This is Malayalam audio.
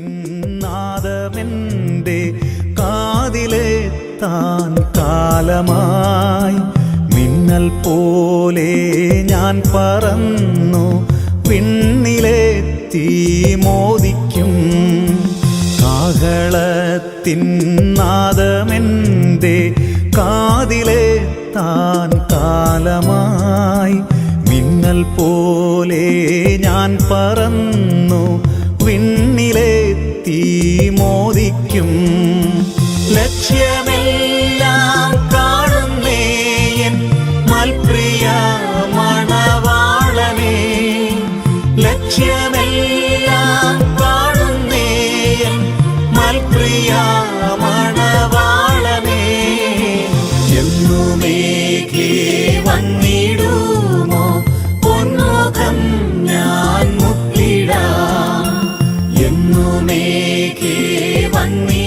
നാദമെന്റെ കാതിലെത്താൻ കാലമായി. മിന്നൽ പോലെ ഞാൻ പറന്നു പിന്നിലെത്തി മോദിക്കും. കാഹളത്തിന്നാദമെന്റെ കാതിലെ കാതിലെത്താൻ കാലമായി. മിന്നൽ പോലെ ഞാൻ പറന്നു മോദിക്കും ലക്ഷ്യമെല്ലാം കാണുന്നേ എൻ മൽപ്രിയ മണവാളനേ. ലക്ഷ്യമെല്ലാം കാണുന്നേ എൻ മൽപ്രിയ മണവാളനേ. എന്നുമേഘേ വന്നിടുമോ? പൊന്മുഖം ഞാൻ മുത്തിടാം one